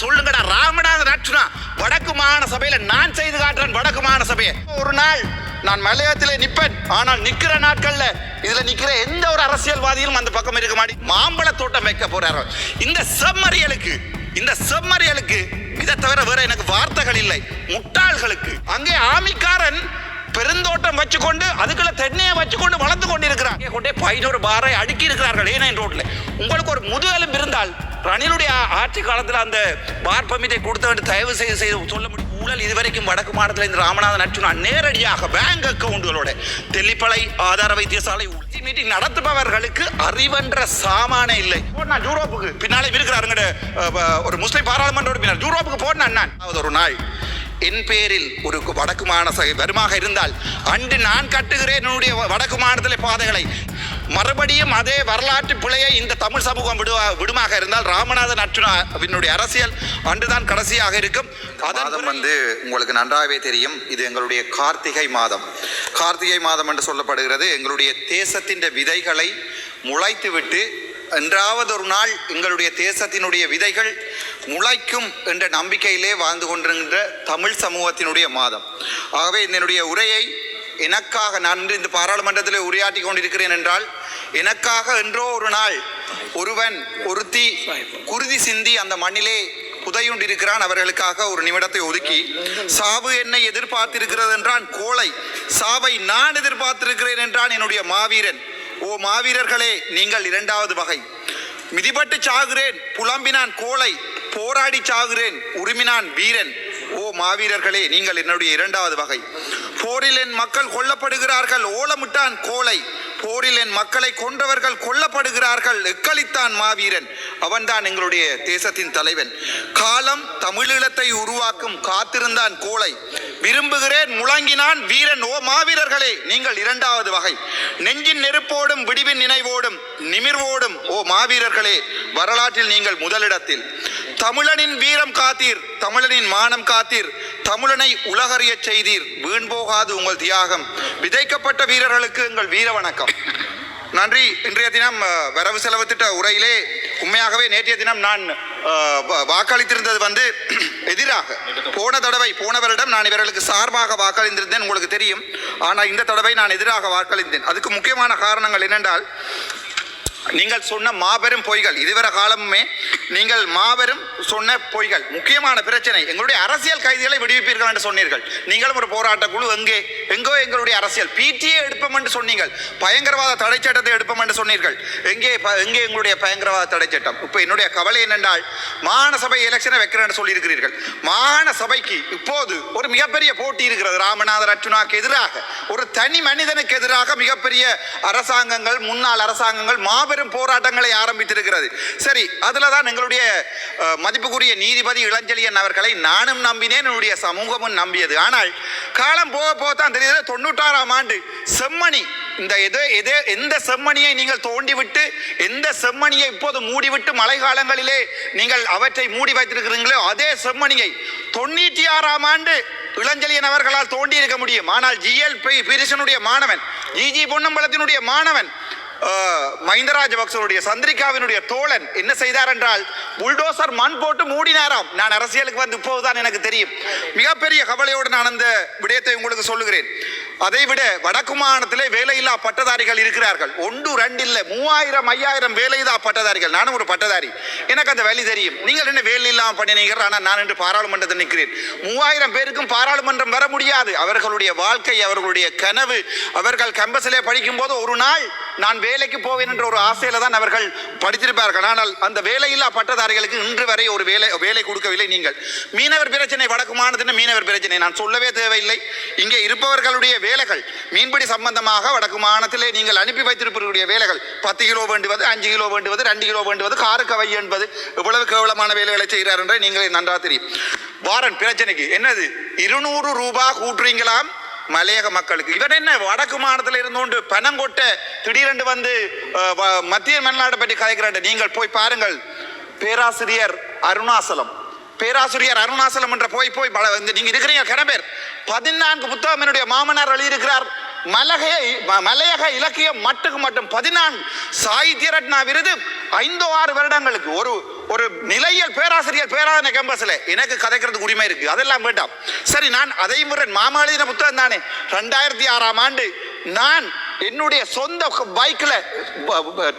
சொல்லுங்கடா ராமநாத நட்சுனா வடக்கு மாகாண சபையில நான் செய்து காட்டுறேன் வடக்கு மாகாண சபையை ஒரு நாள் நான் மலையத்திலே நிப்பேன். ஆனால் நிக்கிற நாட்கள்ல இதுல நிக்கிற எந்த ஒரு அரசியல்வாதியும் அந்த பக்கம் இருக்க மாடி மாம்பழ தோட்டம் வைக்க போறாரு. இந்த செம்மறியலுக்கு இந்த செம்மறியலுக்கு இதை தவிர வேற எனக்கு வார்த்தைகள் இல்லை. முட்டாள்களுக்கு. அங்கே ஆமிக்காரன் பெருந்தோட்டம் வச்சுக்கொண்டு அதுக்குள்ள தென்னையை வச்சுக்கொண்டு வளர்ந்து கொண்டிருக்கிறார் இங்கே கொண்டே பதினோரு பாரை அடுக்கி இருக்கிறார்கள் ஏனைன் ரோட்ல. உங்களுக்கு ஒரு முதுகெலும்பு இருந்தால் ரணிலுடைய ஆட்சி காலத்தில் அந்த பார் பமிட்டை கொடுத்தவன் தயவு செய்து செய்து சொல்ல முடியும். ஊழல் இதுவரைக்கும் வடக்கு மாநிலத்தில் இந்த ராமநாதன் அச்சுனா நேரடியாக பேங்க் அக்கவுண்டுகளோட தெல்லிப்பளை ஆதார வைத்தியசாலை மீட்டிங் நடத்துபவர்களுக்கு அறிவென்ற சாமானே இல்லை. போனா யூரோப்புக்கு பின்னாலே இருக்கிறாருங்க ஒரு முஸ்லீம் பாராளுமன்ற உறுப்பினர் யூரோப்புக்கு போனேன் நான் ஒரு நாள் என் பேரில் ஒரு வடக்கு மாநில வருமாக இருந்தால் அன்று நான் கட்டுகிறேன் என்னுடைய வடக்கு மாநிலத்திலே பாதைகளை. மறுபடியும் அதே வரலாற்று பிழையை இந்த தமிழ் சமூகம் விடுவா விடுமாக இருந்தால் ராமநாதன் அர்ச்சுனாவினுடைய அரசியல் அன்றுதான் கடைசியாக இருக்கும். அதன் வந்து உங்களுக்கு நன்றாகவே தெரியும். இது எங்களுடைய கார்த்திகை மாதம். கார்த்திகை மாதம் என்று சொல்லப்படுகிறது. எங்களுடைய தேசத்தின் விதைகளை முளைத்துவிட்டு என்றாவது ஒரு நாள் எங்களுடைய தேசத்தினுடைய விதைகள் முளைக்கும் என்ற நம்பிக்கையிலே வாழ்ந்து கொண்டிருக்கின்ற தமிழ் சமூகத்தினுடைய மாதம். ஆகவே என்னுடைய உரையை எனக்காக நான் இன்று இந்த பாராளுமன்றத்தில் உரையாற்றி கொண்டிருக்கிறேன் என்றால் எனக்காக என்றோ ஒரு நாள் ஒருவன் ஒருத்தி குருதி சிந்தி அந்த மண்ணிலே புதையுண்டிருக்கிறான் அவர்களுக்காக ஒரு நிமிடத்தை ஒதுக்கி சாவு என்னை எதிர்பார்த்திருக்கிறது என்றான் கோழை. சாவை நான் எதிர்பார்த்திருக்கிறேன் என்றான் என்னுடைய மாவீரன். ஓ மாவீரர்களே நீங்கள் இரண்டாவது வகை. மிதிபட்டு சாகுறேன் புலம்பினான் கோழை. போராடி சாகுறேன் உரிமினான் வீரன். ஓ மாவீரர்களே நீங்கள் என்னுடைய இரண்டாவது வகை. போரில் என் மக்கள் கொல்லப்படுகிறார்கள். ஓலமிட்டான் கோழை போரில் என் மக்களை கொன்றவர்கள் கொல்லப்படுகிறார்கள். எக்களித்தான் மாவீரன். அவன்தான் எங்களுடைய தேசத்தின் தலைவன். காலம் தமிழீழத்தை உருவாக்கும் காத்திருந்தான் கோழை விரும்புகிறேன் முழங்கினான் வீரன். ஓ மாவீரர்களே நீங்கள் இரண்டாவது வகை. நெஞ்சின் நெருப்போடும் விடிவின் நினைவோடும் நிமிர்வோடும். ஓ மாவீரர்களே வரலாற்றில் நீங்கள் முதலிடத்தில். தமிழனின் வீரம் காத்தீர் தமிழனின் மானம் காத்தீர் தமிழனை உலகறியச் செய்தீர். வீண் போகாது உங்கள் தியாகம். விதைக்கப்பட்ட வீரர்களுக்கு எங்கள் வீர வணக்கம். நன்றி. இன்றைய தினம் வரவு செலவு திட்ட உரையிலே உண்மையாகவே நேற்றைய தினம் நான் வாக்களித்திருந்தது வந்து எதிராக போன தடவை போன வருடம் நான் இவர்களுக்கு சார்பாக வாக்களித்திருந்தேன் உங்களுக்கு தெரியும். ஆனால் இந்த தடவை நான் எதிராக வாக்களித்தேன் அதுக்கு முக்கியமான காரணங்கள் என்னென்றால் நீங்கள் சொன்ன மாபெரும் பொய்கள் இதுவரை காலமுமே நீங்கள் மாபெரும் சொன்ன பொய்கள். முக்கியமான பிரச்சனை எங்களுடைய அரசியல் கைதிகளை விடுவிப்பீர்கள் என்று சொன்னீர்கள். நீங்களும் ஒரு போராட்ட குழு எங்கே? எங்கோ எங்களுடைய அரசியல். பிடிஏ எடுப்போம் என்று சொன்னீங்கள். பயங்கரவாத தடை சட்டத்தை எடுப்போம் என்று சொன்னீர்கள். எங்கே ப- எங்கே எங்களுடைய பயங்கரவாத தடை சட்டம் இப்போ என்னுடைய கவலை என்னென்றால் மாநசபை எலெக்ஷனை வைக்கிறேன்னு சொல்லியிருக்கிறீர்கள். மாநசபைக்கு சபைக்கு இப்போது ஒரு மிகப்பெரிய போட்டி இருக்கிறது. ராமநாதர் அர்ஜுனாக்கு எதிராக. ஒரு தனி மனிதனுக்கு எதிராக மிகப்பெரிய அரசாங்கங்கள் முன்னாள் அரசாங்கங்கள் மாபெரும் போராட்டங்களை ஆரம்பித்திருக்கிறது. சரி அதில் தான் எங்களுடைய மதிப்புக்குரிய நீதிபதி இளஞ்செழியன் அவர்களை நானும் நம்பினேன். என்னுடைய சமூகமும் நம்பியது. ஆனால் காலம் போக போக தான் தெரியுது தொண்ணூற்றாறாம் ஆண்டு. செம்மணி. இந்த எது எது எந்த செம்மணியை நீங்கள் தோண்டிவிட்டு எந்த செம்மணியை இப்போது மூடிவிட்டு மழை காலங்களிலே நீங்கள் அவற்றை மூடி வைத்திருக்கிறீங்களோ அதே செம்மணியை தொண்ணூற்றி ஆறாம் ஆண்டு இளஞ்செழியன் அவர்களால் தோண்டி இருக்க முடியும். ஆனால் ஜிஎல் பிரிசனுடைய மாணவன் ஜிஜி பொன்னம்பலத்தினுடைய மாணவன் மஹிந்த ராஜபக்சனுடைய சந்திரிகாவினுடைய தோழன் என்ன செய்தார் என்றால் புல்டோசர் மண் போட்டு மூடினாராம். நான் அரசியலுக்கு வந்து இப்போதுதான் எனக்கு தெரியும். மிகப்பெரிய கவலையோடு நான் அந்த விடயத்தை உங்களுக்கு சொல்லுகிறேன். அதை விட வடக்கு மாகாணத்திலே வேலையில்லா பட்டதாரிகள் இருக்கிறார்கள். ஒன்று ரெண்டு இல்லை மூவாயிரம் ஐயாயிரம் வேலையில்லா பட்டதாரிகள். நானும் ஒரு பட்டதாரி. எனக்கு அந்த வழி தெரியும். நீங்கள் என்ன வேலை இல்லாமல் பண்ணினீங்க ஆனால் நான் இன்று பாராளுமன்றத்தில் நிற்கிறேன். மூவாயிரம் பேருக்கும் பாராளுமன்றம் வர முடியாது. அவர்களுடைய வாழ்க்கை அவர்களுடைய கனவு அவர்கள் கம்பஸிலே படிக்கும் போது ஒரு நாள் நான் வேலைக்கு போவேன் என்ற ஒரு ஆசையில தான் அவர்கள் படித்திருப்பார்கள். ஆனால் அந்த வேலையில்லா பட்டதாரிகளுக்கு இன்று வரை ஒரு வேலை வேலை கொடுக்கவில்லை நீங்கள். மீனவர் பிரச்சனை வடக்கு மாநிலத்தின் மீனவர் பிரச்சனை. நான் சொல்லவே தேவையில்லை. இங்கே இருப்பவர்களுடைய வேலைகள் மீன்பிடி சம்பந்தமாக வடக்கு மாநிலத்திலே நீங்கள் அனுப்பி வைத்திருப்பவர்களுடைய வேலைகள் பத்து கிலோ வேண்டுவது அஞ்சு கிலோ வேண்டுவது ரெண்டு கிலோ வேண்டுவது காரு கவை என்பது இவ்வளவு கேவலமான வேலைகளை செய்கிறார் என்றே நீங்கள் நன்றாக தெரியும். வாரன் பிரச்சனைக்கு என்னது? இருநூறு ரூபாய் கூட்டுறீங்களாம்? மலையக மக்களுக்கு. இவர் என்ன வடக்கு மாநிலத்தில் இருந்தோண்டு பணம் கொட்ட திடீரென்று வந்து வ- மத்திய மன்னாட்டை பற்றி கதைக்கிறார் நீங்கள் போய் பாருங்கள். பேராசிரியர் அருணாசலம். பேராசிரியர் அருணாசலம் என்ற போய் போய் பல- வந்து நீங்க இருக்கிறீங்க கிடம்பேர் பதினான்கு புத்தகம் என்னுடைய மாமனார் எழுதியிருக்கிறார். மலகைய மலையக இலக்கியம் மட்டுக்கு மட்டும். பதினான்கு சாகித்ய ரத்னா விருது ஐந்தோ ஆறு வருடங்களுக்கு. ஒரு ஒரு நிலையியல் பேராசிரியர் பேராதனை கேம்பஸில் எனக்கு கதைக்கிறதுக்கு உரிமை இருக்கு. அதெல்லாம் வேண்டாம். சரி நான் அதை முறை மாமாளின புத்தகம் தானே. ரெண்டாயிரத்தி ஆறாம் ஆண்டு நான் என்னுடைய சொந்த பைக்கில்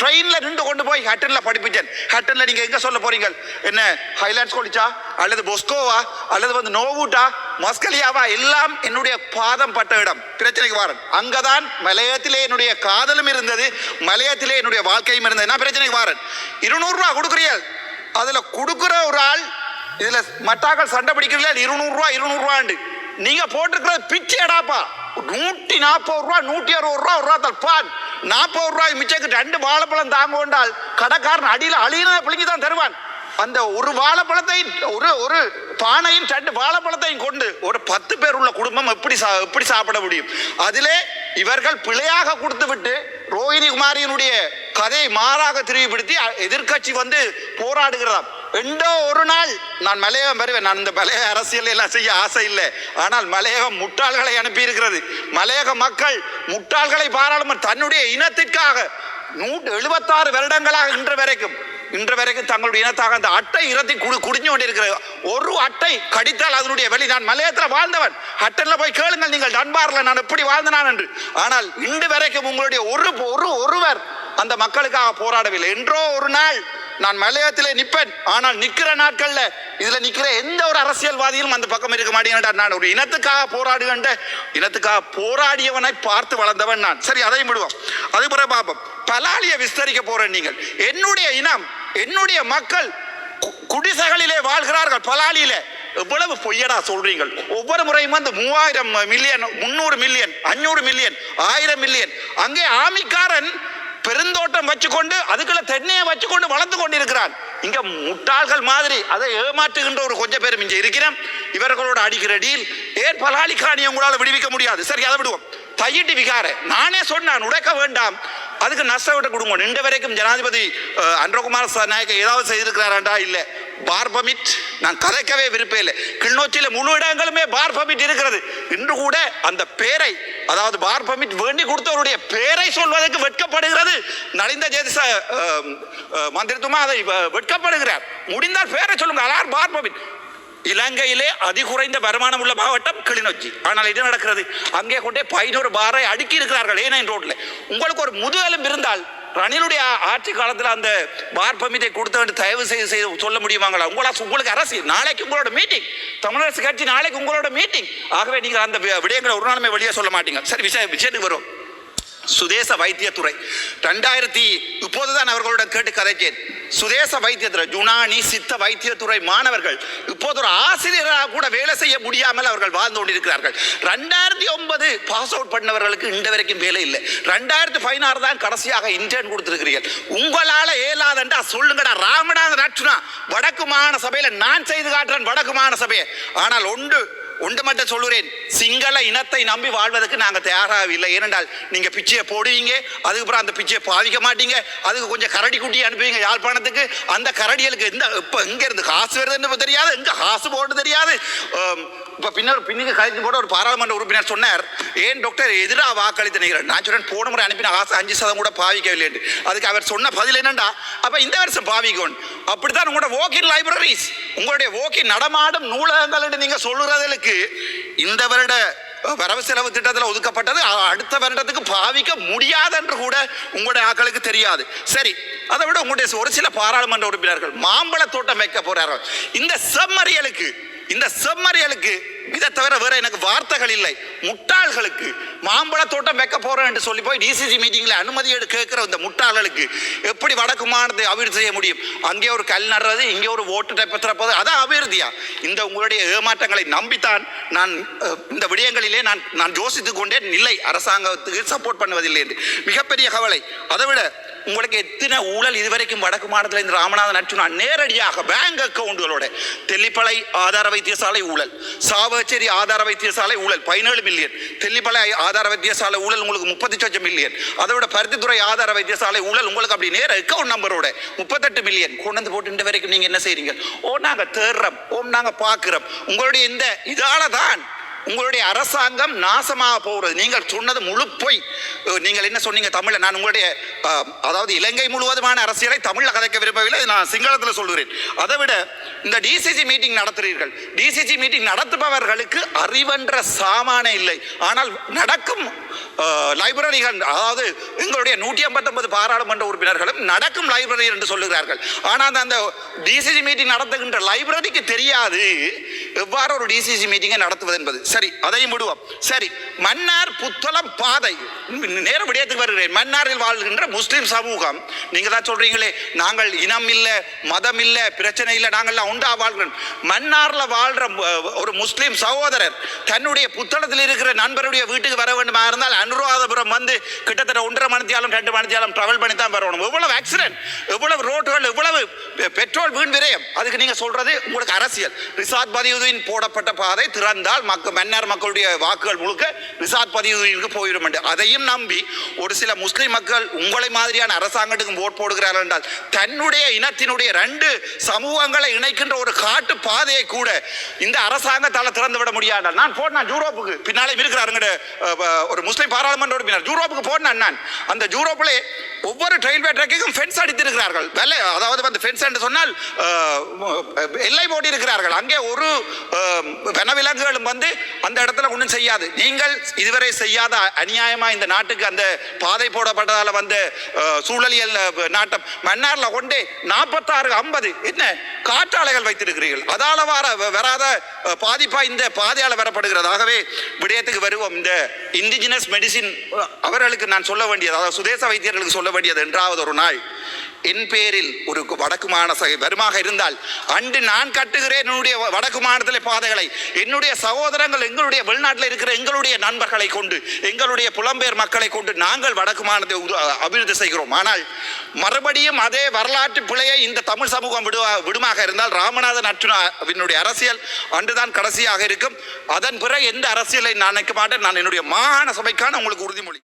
ட்ரெயினில் நின்று கொண்டு போய் ஹட்டனில் படிப்பிச்சேன் ஹட்டனில் நீங்கள் எங்கே சொல்ல போறீங்க? என்ன ஹைலாண்ட்ஸ் காலேஜா அல்லது பொஸ்கோவா அல்லது வந்து நோவூட்டா மஸ்கலியாவா எல்லாம் என்னுடைய பாதம் பட்ட இடம். பிரச்சனைக்கு வாரன். அங்கதான் மலையத்திலே என்னுடைய காதலும் இருந்தது மலையத்திலே என்னுடைய வாழ்க்கையும் இருந்தது. நான் பிரச்சனைக்கு வாரன். இருநூறுரூவா கொடுக்குறீர்கள். அதில் கொடுக்குற ஒரு ஆள் இதில் மட்டாக்கள் சண்டை பிடிக்கிறதுல இருநூறுவா இருநூறுவாண்டு நீங்கள் போட்டிருக்கிறது பிச்சு எடாப்பா? நூற்றி நாற்பது ரூபா நூற்றி அறுபது ரூபா ஒரு ரூபா தற்பான் நாற்பது ரூபாய் மிச்சக்கு ரெண்டு வாழைப்பழம் தாங்க கொண்டால் கடைக்காரன் அடியில் அழியின பிள்ளைங்க தான் தருவான். அந்த ஒரு வாழைப்பழத்தை ஒரு ஒரு பானையும் ரெண்டு வாழைப்பழத்தையும் கொண்டு ஒரு பத்து பேர் உள்ள குடும்பம் எப்படி சா எப்படி சாப்பிட முடியும்? அதிலே இவர்கள் பிழையாக கொடுத்து விட்டு ரோஹிணி குமாரியினுடைய கதையை மாறாக திரும்பிப்படுத்தி எதிர்க்கட்சி வந்து போராடுகிறதாம் எண்டோ ஒரு நாள் நான் மலையகம் வருவேன். நான் இந்த மலையக அரசியல் எல்லாம் செய்ய ஆசை இல்லை. ஆனால் மலையகம் முட்டாள்களை அனுப்பி இருக்கிறது மலையக மக்கள் முட்டாள்களை பாராளுமன்ற தன்னுடைய இனத்திற்காக நூற்று எழுபத்தாறு வருடங்களாக இன்று வரைக்கும் இன்று வரைக்கும் தங்களுடைய இனத்தாக அந்த அட்டை இரத்தி குடி குடிஞ்சு கொண்டிருக்கிறது ஒரு அட்டை கடித்தால் அதனுடைய வழி நான் மலையத்தில் வாழ்ந்தவன். அட்டனில் போய் கேளுங்கள் நீங்கள் டன்பாரில் நான் எப்படி வாழ்ந்தனான் என்று. ஆனால் இன்று வரைக்கும் உங்களுடைய ஒரு ஒரு ஒருவர் அந்த மக்களுக்காக போராடவில்லை. என்றோ ஒரு நாள் நான் மலையத்திலே நிற்பேன் ஆனால் நிற்கிற நாட்கள்ல இதுல நிற்கிற எந்த ஒரு அரசியல்வாதியும் அந்த பக்கம் இருக்க மாட்டேங்கிறார் நான் ஒரு இனத்துக்காக போராடுகின்ற இனத்துக்காக போராடியவனை பார்த்து வளர்ந்தவன் நான். சரி அதையும் விடுவோம். அது பிறகு பார்ப்போம். பலாலியை விஸ்தரிக்க போறேன் நீங்கள். என்னுடைய இனம் என்னுடைய மக்கள் கு- குடிசைகளிலே வாழ்கிறார்கள் பலாலியிலே. எவ்வளவு பொய்யடா சொல்றீங்க ஒவ்வொரு முறையும் வந்து மூவாயிரம் மில்லியன் முந்நூறு மில்லியன் அஞ்சூறு மில்லியன் ஆயிரம் மில்லியன் அங்கே ஆமிக்காரன் பெருந்தோட்டம் வச்சுக்கொண்டு அதுக்குள்ள தென்னையை வச்சுக்கொண்டு வளர்ந்து கொண்டிருக்கிறான். இங்க முட்டாள்கள் மாதிரி அதை ஏமாற்றுகின்ற ஒரு கொஞ்சம் பேரும் இங்கே இருக்கிறோம் இவர்களோட அடிக்கிற டீல் ஏன் பலாலிக்காணி உங்களால் விடுவிக்க முடியாது. சரி அதை விடுவோம். தையிட்டு விகார. நானே சொன்னான் உடைக்க வேண்டாம். அதுக்கு நஷ்டவிட்ட கொடுங்க இன்று வரைக்கும் ஜனாதிபதி அன்றகுமார் நாயக்க ஏதாவது செய்திருக்கிறாராண்டா? இல்லை. பார்பமிட். நான் கதைக்கவே விருப்பம் இல்லை. கிளிநொச்சியில் முழு இடங்களுமே பார் பமிட் இருக்கிறது. இன்று கூட அந்த பேரை அதாவது பார் பமிட் வேண்டி கொடுத்தவருடைய பேரை சொல்வதற்கு வெட்கப்படுகிறது. நலிந்த ஜெயதிச மந்திரத்துமா அதை வெட்கப்படுகிறார். முடிந்தால் பேரை சொல்லுங்க அலார் பார்பமிட். இலங்கையிலே அதிகுறைந்த வருமானம் உள்ள மாவட்டம் கிளிநொச்சி. ஆனால் இது நடக்கிறது? அங்கே கொண்டே பதினோரு பாரை அடுக்கி இருக்கிறார்கள். ஏனைன் ரோட்டில். உங்களுக்கு ஒரு முதுகலும் இருந்தால் ரணிலுடைய ஆட்சி காலத்தில் அந்த பார் கொடுத்தவன் தயவு செய்து செய்து சொல்ல முடியுமாங்களா? உங்களா உங்களுக்கு அரசு நாளைக்கு உங்களோட மீட்டிங் தமிழரசு கட்சி நாளைக்கு உங்களோட மீட்டிங் ஆகவே நீங்கள் அந்த விடயங்களை ஒரு நாளுமே வெளியே சொல்ல மாட்டீங்க. சரி விஷய விஷயத்துக்கு வரும். சுதேச வைத்தியத்துறை. ரெண்டாயிரத்தி இப்போதுதான் அவர்களுடன் கேட்டு கதைச்சேன் சுதேச வைத்தியத்துறை ஜுனானி சித்த வைத்தியத்துறை மாணவர்கள் இப்போது ஒரு ஆசிரியராக கூட வேலை செய்ய முடியாமல் அவர்கள் வாழ்ந்து கொண்டிருக்கிறார்கள். ரெண்டாயிரத்தி ஒன்பது பாஸ் அவுட் பண்ணவர்களுக்கு இந்த வரைக்கும் வேலை இல்லை. ரெண்டாயிரத்தி பதினாறு தான் கடைசியாக இன்டர்ன் கொடுத்துருக்கிறீர்கள். உங்களால் ஏலாதண்டா சொல்லுங்கடா. ராமடா அர்ச்சுனா வடக்கு மாகாண சபையில் நான் செய்து காட்டுறேன் வடக்கு மாகாண சபையை. ஆனால் ஒன்று ஒன்று மட்டும் சொல்லுறேன். சிங்கள இனத்தை நம்பி வாழ்வதற்கு நாங்கள் தயாராகவில்லை. ஏனென்றால் நீங்கள் பிச்சையை போடுவீங்க அதுக்கப்புறம் அந்த பிச்சையை பாவிக்க மாட்டீங்க அதுக்கு கொஞ்சம் கரடி குட்டி அனுப்புவீங்க யாழ்ப்பாணத்துக்கு. அந்த கரடிகளுக்கு எந்த இப்போ எங்கே இருந்து காசு வருதுன்னு தெரியாது எங்கே காசு போட்டு தெரியாது. இப்போ பின்னர் பின்னுக்கு கழித்து போட ஒரு பாராளுமன்ற உறுப்பினர் சொன்னார் ஏன் டாக்டர் எதிராக வாக்களித்து நினைக்கிறேன் நான் சொன்னேன் போன முறை அனுப்பின காசு அஞ்சு சதம் கூட பாவிக்கவில்லை என்று. அதுக்கு அவர் சொன்ன பதில் என்னண்டா அப்போ இந்த வருஷம் பாவிக்கணும். அப்படித்தான் உங்களோட வாக்கின் லைப்ரரிஸ் உங்களுடைய ஓக்கி நடமாடும் நூலகங்கள் என்று நீங்கள் சொல்லுறதுக்கு இந்த வருட வரவு செலவு திட்டத்தில் ஒதுக்கப்பட்டது. அடுத்த வருடத்துக்கு பாவிக்க முடியாது என்று கூட உங்களுடைய ஆக்களுக்கு தெரியாது. சரி அதை விட உங்களுடைய ஒரு சில பாராளுமன்ற உறுப்பினர்கள் மாம்பழ தோட்டம் வைக்க போறார்கள். இந்த செம்மறியலுக்கு இந்த செம்மறியலுக்கு. இதை தவிர வேற எனக்கு வார்த்தைகள் இல்லை. முட்டாள்களுக்கு. மாம்பழ தோட்டம் வைக்க போறேன் என்று சொல்லி போய் டிசிசி மீட்டிங்ல அனுமதி எடு கேட்கிற இந்த முட்டாள்களுக்கு எப்படி வடக்கு மாநிலத்தை அபிவிருத்தி செய்ய முடியும்? அங்கே ஒரு கல் நடுறது இங்கே ஒரு ஓட்டு டைப்பை அதான் அபிவிருத்தியா? இந்த உங்களுடைய ஏமாற்றங்களை நம்பித்தான் நான் இந்த விடயங்களிலே நான் நான் யோசித்துக் கொண்டே இல்லை அரசாங்கத்துக்கு சப்போர்ட் பண்ணுவதில்லை என்று. மிகப்பெரிய கவலை. அதை விட உங்களுக்கு எத்தனை ஊழல் இதுவரைக்கும் வடக்கு மாநிலத்தில் இந்த ராமநாதன் அர்ச்சுனா நேரடியாக பேங்க் அக்கவுண்டுகளோட தெல்லிப்பளை ஆதார வைத்தியசாலை ஊழல் சாவச்சேரி ஆதார வைத்தியசாலை ஊழல் பதினேழு மில்லியன் தெல்லிப்பளை ஆதார வைத்தியசாலை ஊழல் உங்களுக்கு முப்பத்தி சொச்சம் மில்லியன் அதோட பருத்தித்துறை ஆதார வைத்தியசாலை ஊழல் உங்களுக்கு அப்படி நேர அக்கவுண்ட் நம்பரோட முப்பத்தெட்டு மில்லியன் கொண்டு வந்து போட்டு இந்த வரைக்கும் நீங்கள் என்ன செய்கிறீங்க ஓ நாங்கள் தேடுறோம் ஓ நாங்கள் பார்க்குறோம். உங்களுடைய இந்த இதால தான் உங்களுடைய அரசாங்கம் நாசமாக போகிறது. நீங்கள் சொன்னது முழு பொய் நீங்கள் என்ன சொன்னீங்க தமிழில்? நான் உங்களுடைய அதாவது இலங்கை முழுவதுமான அரசியலை தமிழில் கதைக்க விரும்பவில்லை நான் சிங்களத்தில் சொல்கிறேன் அதை விட இந்த டிசிசி மீட்டிங் நடத்துகிறீர்கள் டிசிசி மீட்டிங் நடத்துபவர்களுக்கு அறிவென்ற சாமானே இல்லை. ஆனால் நடக்கும் லைப்ரரிகள் அதாவது எங்களுடைய நூற்றி ஐம்பத்தொன்பது பாராளுமன்ற உறுப்பினர்களும் நடக்கும் லைப்ரரி என்று சொல்லுகிறார்கள். ஆனால் அந்த டிசிசி மீட்டிங் நடத்துகின்ற லைப்ரரிக்கு தெரியாது. எவ்வாறு ஒரு டிசிசி மீட்டிங்கை நடத்துவது என்பது. சரி அதையும் விடுவோம். சரி மன்னார் புத்தளம் பாதை நேர விடயத்துக்கு வருகிறேன். மன்னாரில் வாழ்கின்ற முஸ்லீம் சமூகம் நீங்கள் தான் சொல்கிறீங்களே நாங்கள் இனம் இல்லை மதம் இல்லை பிரச்சனை இல்லை நாங்கள்லாம் உண்டா வாழ்கிறோம். மன்னாரில் வாழ்கிற ஒரு முஸ்லீம் சகோதரர் தன்னுடைய புத்தளத்தில் இருக்கிற நண்பருடைய வீட்டுக்கு வர வேண்டுமா இருந்தால் அனுராதபுரம் வந்து கிட்டத்தட்ட ஒன்றரை மணித்தியாலும் ரெண்டு மணித்தியாலும் ட்ராவல் பண்ணி தான் வரணும். எவ்வளவு ஆக்சிடென்ட் எவ்வளவு ரோட்டுகள் எவ்வளவு பெ- பெட்ரோல் வீண் விரயம். அதுக்கு நீங்கள் சொல்கிறது உங்களுக்கு அரசியல். ரிசாத் பதியுதீன் போடப்பட்ட பாதை திறந்தால் மக்கள் மன்னார் மக்களுடைய வாக்குகள் முழுக்க ரிசாத் பதியுதீனுக்கு போயிடும் அதையும் நம்பி ஒரு சில முஸ்லீம் மக்கள் உங்கள் மாதிரியான அரசாங்கத்துக்கும் ஓட் போடுகிறார்கள் என்றால் தன்னுடைய இனத்தினுடைய ரெண்டு சமூகங்களை இணைக்கின்ற ஒரு காட்டு பாதையை கூட இந்த அரசாங்கத்தால் திறந்து விட முடியாது நான் போனேன் யூரோப்புக்கு. பின்னாலே இருக்கிறாருங்க ஒரு முஸ்லீம் பாராளுமன்ற உறுப்பினர் யூரோப்புக்கு போடணும் நான். அந்த ஜூரோப்பிலே ஒவ்வொரு ரயில்வே ட்ராக்குக்கும் ஃபென்ஸ் அடித்திருக்கிறார்கள். வெள்ளை அதாவது வந்து ஃபென்ஸ் என்று சொன்னால் எல்லை போட்டி இருக்கிறார்கள். அங்கே ஒரு வனவிலங்குகளும் வந்து அந்த இடத்துல ஒன்றும் செய்யாது. நீங்கள் இதுவரை செய்யாத அநியாயமாக இந்த நாட்டுக்கு அந்த பாதை போடப்பட்டதால் வந்து சூழலியல் நாட்டம். மன்னாரில் கொண்டே நாற்பத்தாறு ஐம்பது என்ன காற்றாலைகள் வைத்திருக்கிறீர்கள். அதால வர வராத பாதிப்பா இந்த பாதையால் வரப்படுகிறதாகவே விடயத்துக்கு வருவோம். இந்த இண்டிஜினஸ் மெடிசின் அவர்களுக்கு நான் சொல்ல வேண்டியது அதாவது சுதேச வைத்தியர்களுக்கு சொல்ல வேண்டியது என்றாவது ஒரு நாள். என் பேரில் ஒரு வடக்கு மாகாண வருமாக இருந்தால் அன்று நான் கட்டுகிறேன் என்னுடைய வடக்கு மாநிலத்திலே பாதைகளை. என்னுடைய சகோதரங்கள் எங்களுடைய வெளிநாட்டில் இருக்கிற எங்களுடைய நண்பர்களை கொண்டு எங்களுடைய புலம்பெயர் மக்களை கொண்டு நாங்கள் வடக்கு மாநிலத்தை அபிவிருத்தி செய்கிறோம் ஆனால் மறுபடியும் அதே வரலாற்று பிழையை இந்த தமிழ் சமூகம் விடுவா விடுமாக இருந்தால் ராமநாதன் அர்ஜுனாவினுடைய அரசியல் அன்றுதான் கடைசியாக இருக்கும். அதன் பிறகு எந்த அரசியலை நான் நினைக்க மாட்டேன். நான் என்னுடைய மாகாண சபைக்கான உங்களுக்கு உறுதிமொழி.